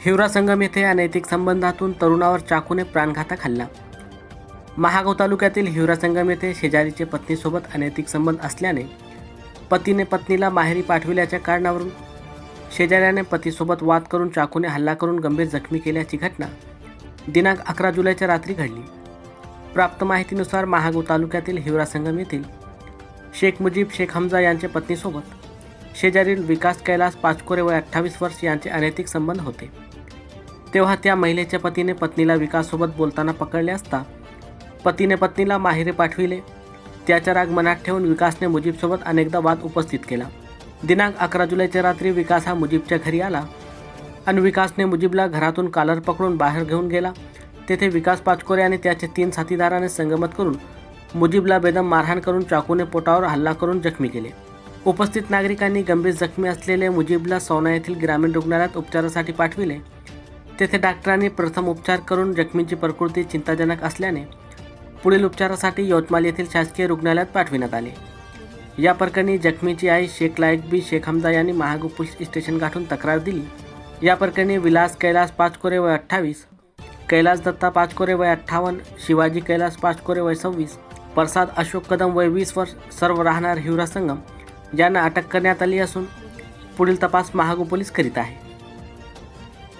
हिवरा संगम येथे अनैतिक संबंधातून तरुणावर चाकूने प्राणघातक हल्ला. महागाव तालुक्यातील हिवरा संगम येथे शेजारीचे पत्नीसोबत अनैतिक संबंध असल्याने पतीने पत्नीला माहेरी पाठविल्याच्या कारणावरून शेजाऱ्याने पतीसोबत वाद करून चाकूने हल्ला करून गंभीर जखमी केल्याची घटना दिनांक अकरा जुलैच्या रात्री घडली. प्राप्त माहितीनुसार महागाव तालुक्यातील हिवरा संगम येथील शेख मुजीब शेख हमजा यांच्या पत्नीसोबत शेजारील विकास कैलास पाचकोरे व अठ्ठावीस वर्ष यांचे अनैतिक संबंध होते. तेव्हा त्या महिलेच्या पतीने पत्नीला विकाससोबत बोलताना पकडले असता पतीने पत्नीला माहेरी पाठविले. त्याचा राग मनात ठेवून विकासने मुजीबसोबत अनेकदा वाद उपस्थित केला. दिनांक अकरा जुलैच्या रात्री विकास हा मुजीबच्या घरी आला. आणि विकासने मुजीबला घरातून कालर पकडून बाहेर घेऊन गेला. तेथे विकास पाचकोरे आणि त्याचे तीन साथीदाराने संगमत करून मुजीबला बेदम मारहाण करून चाकूने पोटावर हल्ला करून जखमी केले. उपस्थित नागरिकांनी गंभीर जखमी असलेले मुजीबला सौना येथील ग्रामीण रुग्णालयात उपचारासाठी पाठविले. तेथे डॉक्टरांनी प्रथम उपचार करून जखमींची प्रकृती चिंताजनक असल्याने पुढील उपचारासाठी यवतमाळ येथील शासकीय रुग्णालयात पाठविण्यात आले. या प्रकरणी जखमीची आई शेख लायक बी शेख हमदा यांनी महागू पोलीस स्टेशन गाठून तक्रार दिली. या प्रकरणी विलास कैलास पाचकोरे वय अठ्ठावीस कैलास दत्ता पाचकोरे वय अठ्ठावन्न शिवाजी कैलास पाचकोरे वय सव्वीस प्रसाद अशोक कदम वय वीस वर्ष सर्व राहणार हिवरा संगम यांना अटक करण्यात आली असून पुढील तपास महागू पोलीस करीत आहे.